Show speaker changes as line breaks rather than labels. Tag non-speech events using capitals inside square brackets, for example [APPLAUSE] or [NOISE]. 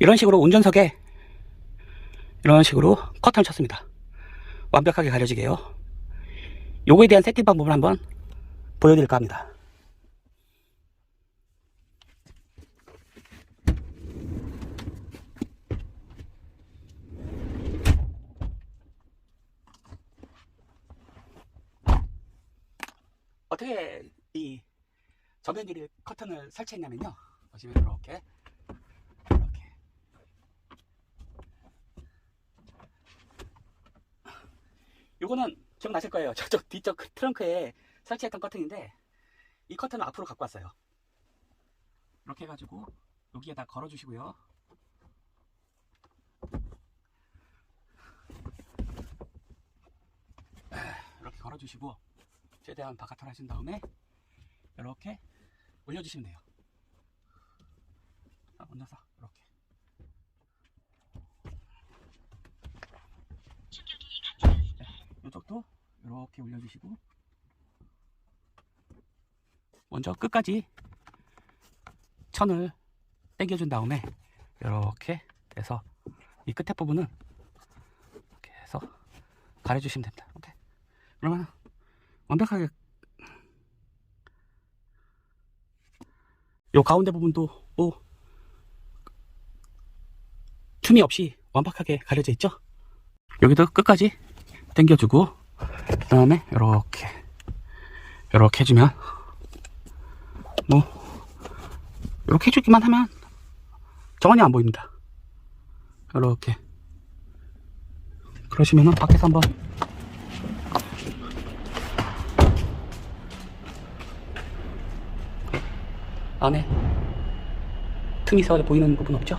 이런 식으로 운전석에 이런 식으로 커튼을 쳤습니다. 완벽하게 가려지게요. 요거에 대한 세팅 방법을 한번 보여드릴까 합니다. 어떻게 이 전면 유리 커튼을 설치했냐면요. 보시면 이렇게 이렇게 요거는 기억나실 거예요. [LAUGHS] 저쪽 뒤쪽 트렁크에 설치했던 커튼인데 이 커튼을 앞으로 갖고 왔어요. 이렇게 해가지고 여기에다 걸어주시고요. 이렇게 걸어주시고 최대한 바깥으로 하신 다음에 이렇게 올려주시면 돼요. 자, 얹어서 이렇게. 이렇게 올려주시고 먼저 끝까지 천을 당겨준 다음에 이렇게 해서 이 끝에 부분은 이렇게 해서 가려주시면 됩니다. 오케이. 그러면 완벽하게 요 가운데 부분도 오 틈이 없이 완벽하게 가려져 있죠 여기도 끝까지 당겨주고 그 다음에 이렇게 이렇게 해주면 뭐 이렇게 해주기만 하면 전혀 안 보입니다 이렇게 그러시면은 밖에서 한번 안에 틈이 있어 보이는 부분 없죠?